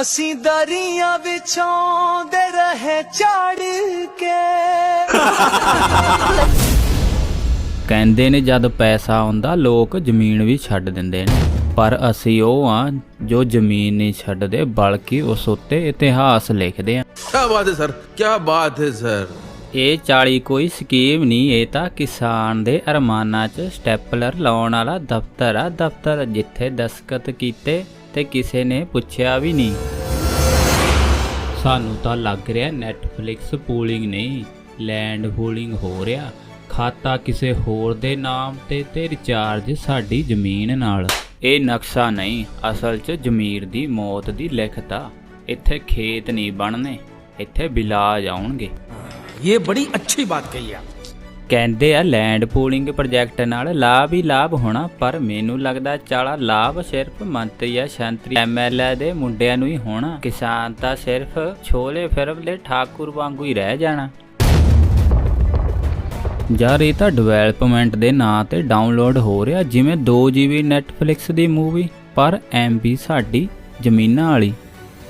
ਅਸੀਂ ਦਰਿਆ ਵਿੱਚ ਆਉਂਦੇ ਰਹੇ ਚੜ ਕੇ। ਕਹਿੰਦੇ ਨੇ ਜਦ ਪੈਸਾ ਆਉਂਦਾ ਲੋਕ ਜ਼ਮੀਨ ਵੀ ਛੱਡ ਦਿੰਦੇ ਨੇ। ਪਰ ਅਸੀਂ ਉਹ ਆ ਜੋ ਜ਼ਮੀਨ ਨਹੀਂ ਛੱਡਦੇ ਬਲਕਿ ਉਸ ਉੱਤੇ ਇਤਿਹਾਸ ਲਿਖਦੇ ਆ ਕੀ ਬਾਤ ਹੈ ਸਰ ਕੀ ਬਾਤ ਹੈ ਸਰ। ਇਹ 40 ਕੋਈ ਸਕੀਮ ਨਹੀਂ ਇਹ ਤਾਂ ਕਿਸਾਨ ਦੇ ਅਰਮਾਨਾਂ 'ਚ ਸਟੈਪਲਰ ਲਾਉਣ ਵਾਲਾ ਦਫ਼ਤਰ ਆ। ਦਫ਼ਤਰ ਜਿੱਥੇ ਦਸਖਤ ਕੀਤੇ ਤੇ ਕਿਸੇ ਨੇ ਪੁੱਛਿਆ ਵੀ ਨਹੀਂ। ਸਾਨੂੰ ਤਾਂ ਲੱਗ ਰਿਹਾ ਨੈਟਫਲਿਕਸ ਪੂਲਿੰਗ ਨਹੀਂ ਲੈਂਡ ਪੂਲਿੰਗ ਹੋ ਰਿਹਾ। ਖਾਤਾ ਕਿਸੇ ਹੋਰ ਦੇ ਨਾਮ ਤੇ ਤੇ ਰਿਚਾਰਜ ਸਾਡੀ ਜ਼ਮੀਨ ਨਾਲ। ਇਹ ਨਕਸ਼ਾ ਨਹੀਂ, ਅਸਲ 'ਚ ਜ਼ਮੀਰ ਦੀ ਮੌਤ ਦੀ ਲਿਖਤਾ ਇੱਥੇ ਖੇਤ ਨਹੀਂ ਬਣਨੇ, ਇੱਥੇ ਬਿਲਾਜ ਆਉਣਗੇ। ਇਹ ਬੜੀ ਅੱਛੀ ਬਾਤ ਕਹੀ ਆ। ਕਹਿੰਦੇ ਆ ਲੈਂਡ ਪੂਲਿੰਗ ਪ੍ਰੋਜੈਕਟ ਨਾਲ ਲਾਭ ਹੀ ਲਾਭ ਹੋਣਾ, ਪਰ ਮੈਨੂੰ ਲੱਗਦਾ ਚਾਲਾ ਲਾਭ ਸਿਰਫ ਮੰਤਰੀ ਜਾਂ ਸ਼ੰਤਰੀ ਐਮਐਲਏ ਦੇ ਮੁੰਡਿਆਂ ਨੂੰ ਹੀ ਹੋਣਾ। ਕਿਸਾਨ ਤਾਂ ਸਿਰਫ ਛੋਲੇ ਫਿਰਮ ਦੇ ਠਾਕੁਰ ਵਾਂਗੂ ਹੀ ਰਹਿ ਜਾਣਾ। ਯਾਰ ਇਹ ਤਾਂ ਡਿਵੈਲਪਮੈਂਟ ਦੇ ਨਾਂ ਤੇ ਡਾਊਨਲੋਡ ਹੋ ਰਿਹਾ, ਜਿਵੇਂ 2 GB Netflix ਦੀ ਮੂਵੀ ਪਰ MB ਸਾਡੀ ਜ਼ਮੀਨਾਂ ਵਾਲੀ।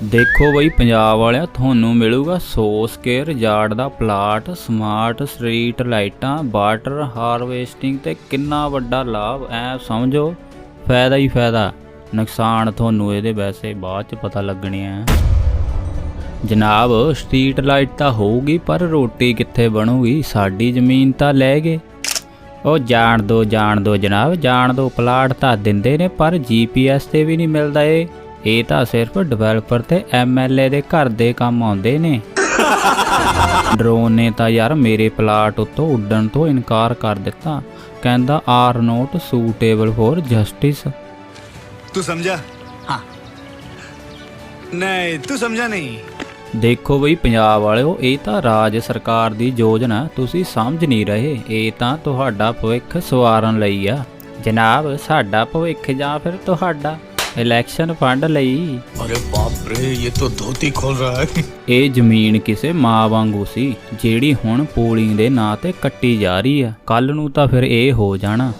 ਦੇਖੋ ਬਈ, ਪੰਜਾਬ ਵਾਲਿਆ, ਤੁਹਾਨੂੰ ਮਿਲੂਗਾ 100 ਸਕੁਅਰ ਯਾਰਡ ਦਾ ਪਲਾਟ ਸਮਾਰਟ ਸਟਰੀਟ ਲਾਈਟਾਂ ਵਾਟਰ ਹਾਰਵੈਸਟਿੰਗ ਤੇ ਕਿੰਨਾ ਵੱਡਾ ਲਾਭ, ਐ ਸਮਝੋ, ਫਾਇਦਾ ਹੀ ਫਾਇਦਾ। ਨੁਕਸਾਨ ਤੁਹਾਨੂੰ ਇਹਦੇ ਵੈਸੇ ਬਾਅਦ ਚ ਪਤਾ ਲੱਗਣੇ ਆ। ਜਨਾਬ ਸਟਰੀਟ ਲਾਈਟ ਤਾਂ ਹੋਊਗੀ, ਪਰ ਰੋਟੀ ਕਿੱਥੇ ਬਣੂਗੀ? ਸਾਡੀ ਜ਼ਮੀਨ ਤਾਂ ਲੈ ਗਏ। ਉਹ ਜਾਣ ਦੋ ਜਾਣ ਦੋ ਜਨਾਬ, ਜਾਣ ਦੋ ਪਲਾਟ ਤਾਂ ਦਿੰਦੇ ਨੇ, ਪਰ ਜੀਪੀਐਸ ਤੇ ਵੀ ਨਹੀਂ ਮਿਲਦਾ ਏ ਇਹ ਤਾਂ ਸਿਰਫ ਡਿਵੈਲਪਰ ਤੇ ਐਮਐਲਏ ਦੇ ਘਰ ਦੇ ਕੰਮ ਆਉਂਦੇ ਨੇ। ਡਰੋਨ ਨੇ ਤਾਂ ਯਾਰ ਮੇਰੇ ਪਲਾਟ ਉੱਤੋਂ ਉੱਡਣ ਤੋਂ ਇਨਕਾਰ ਕਰ ਦਿੱਤਾ। ਕਹਿੰਦਾ are not suitable for justice ਤੂੰ ਸਮਝਾ ਹਾਂ। ਨਹੀਂ ਤੂੰ ਸਮਝਾ ਨਹੀਂ। ਦੇਖੋ ਬਈ ਪੰਜਾਬ ਵਾਲਿਓ ਇਹ ਤਾਂ ਰਾਜ ਸਰਕਾਰ ਦੀ ਯੋਜਨਾ ਤੁਸੀਂ ਸਮਝ ਨਹੀਂ ਰਹੇ। ਇਹ ਤਾਂ ਤੁਹਾਡਾ ਭਵਿੱਖ ਸਵਾਰਨ ਲਈ ਆ। ਜਨਾਬ ਸਾਡਾ ਭਵਿੱਖ ਜਾਂ ਫਿਰ ਤੁਹਾਡਾ? ਇਲੈਕਸ਼ਨ ਫੰਡ ਲਈ अरे बाप रे ये तो धोती खोल रहा है ਇਹ ਜ਼ਮੀਨ ਕਿਸੇ ਮਾਂ ਵਾਂਗੂ ਸੀ ਜਿਹੜੀ ਹੁਣ ਪੂਲਿੰਗ ਦੇ ਨਾਂ ਤੇ ਕੱਟੀ ਜਾ ਰਹੀ ਆ ਕੱਲ ਨੂੰ ਤਾਂ ਫਿਰ ਇਹ ਹੋ ਜਾਣਾ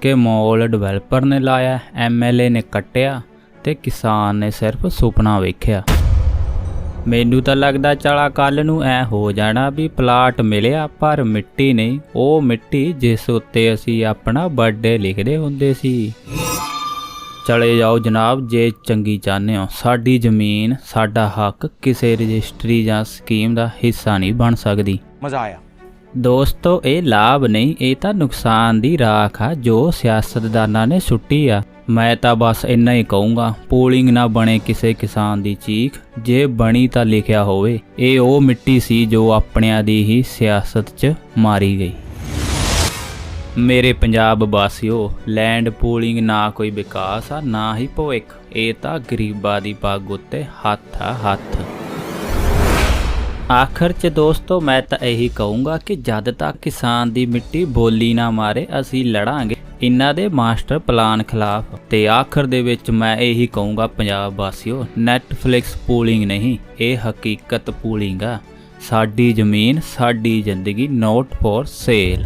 ਕਿ ਮੌਲ ਡਿਵੈਲਪਰ ਨੇ ਲਾਇਆ ਐਮਐਲਏ ਨੇ ਕੱਟਿਆ ਤੇ ਕਿਸਾਨ ਨੇ ਸਿਰਫ ਸੁਪਨਾ ਵੇਖਿਆ ਮੈਨੂੰ ਤਾਂ ਲੱਗਦਾ ਚਲਾ ਕੱਲ ਨੂੰ ਐ ਹੋ ਜਾਣਾ ਵੀ ਪਲਾਟ ਮਿਲਿਆ ਪਰ ਮਿੱਟੀ ਨਹੀਂ ਉਹ ਮਿੱਟੀ ਜਿਸ ਉੱਤੇ ਅਸੀਂ ਆਪਣਾ ਬਰਥਡੇ ਲਿਖਦੇ ਹੁੰਦੇ ਸੀ ਚਲੇ ਜਾਓ ਜਨਾਬ ਜੇ ਚੰਗੀ ਚਾਹਨੇ ਹੋ। ਸਾਡੀ ਜ਼ਮੀਨ ਸਾਡਾ ਹੱਕ ਕਿਸੇ ਰਜਿਸਟਰੀ ਜਾਂ ਸਕੀਮ ਦਾ ਹਿੱਸਾ ਨਹੀਂ ਬਣ ਸਕਦੀ। ਮਜ਼ਾ ਆਇਆ। ਦੋਸਤੋ ਇਹ ਲਾਭ ਨਹੀਂ ਇਹ ਤਾਂ ਨੁਕਸਾਨ ਦੀ ਰਾਖ ਆ ਜੋ ਸਿਆਸਤਦਾਨਾਂ ਨੇ ਸੁੱਟੀ ਆ। ਮੈਂ ਤਾਂ ਬਸ ਇੰਨਾ ਹੀ ਕਹੂੰਗਾ ਪੋਲਿੰਗ ਨਾ ਬਣੇ ਕਿਸੇ ਕਿਸਾਨ ਦੀ ਚੀਖ। ਜੇ ਬਣੀ ਤਾਂ ਲਿਖਿਆ ਹੋਵੇ ਇਹ ਉਹ ਮਿੱਟੀ ਸੀ ਜੋ ਆਪਣਿਆਂ ਦੀ ਹੀ ਸਿਆਸਤ 'ਚ ਮਾਰੀ ਗਈ। ਮੇਰੇ ਪੰਜਾਬ ਵਾਸੀਓ ਲੈਂਡ ਪੂਲਿੰਗ ਨਾ ਕੋਈ ਵਿਕਾਸ ਆ, ਨਾ ਹੀ ਭਵਿੱਖ। ਇਹ ਤਾਂ ਗਰੀਬਾਂ ਦੀ ਪੱਗ ਉੱਤੇ ਹੱਥ ਆ, ਹੱਥ। ਆਖਰ 'ਚ ਦੋਸਤੋ, ਮੈਂ ਤਾਂ ਇਹੀ ਕਹੂੰਗਾ ਕਿ ਜਦ ਤੱਕ ਕਿਸਾਨ ਦੀ ਮਿੱਟੀ ਬੋਲੀ ਨਾ ਮਾਰੇ, ਅਸੀਂ ਲੜਾਂਗੇ। ਇਹਨਾਂ ਦੇ ਮਾਸਟਰ ਪਲਾਨ ਖਿਲਾਫ। ਤੇ ਆਖਰ ਦੇ ਵਿੱਚ ਮੈਂ ਇਹੀ ਕਹੂੰਗਾ ਪੰਜਾਬ ਵਾਸੀਓ ਨੈਟਫਲਿਕਸ ਪੂਲਿੰਗ ਨਹੀਂ, ਇਹ ਹਕੀਕਤ ਪੂਲਿੰਗ ਆ। ਸਾਡੀ ਜ਼ਮੀਨ, ਸਾਡੀ ਜ਼ਿੰਦਗੀ ਨੋਟ ਫॉर ਸੇਲ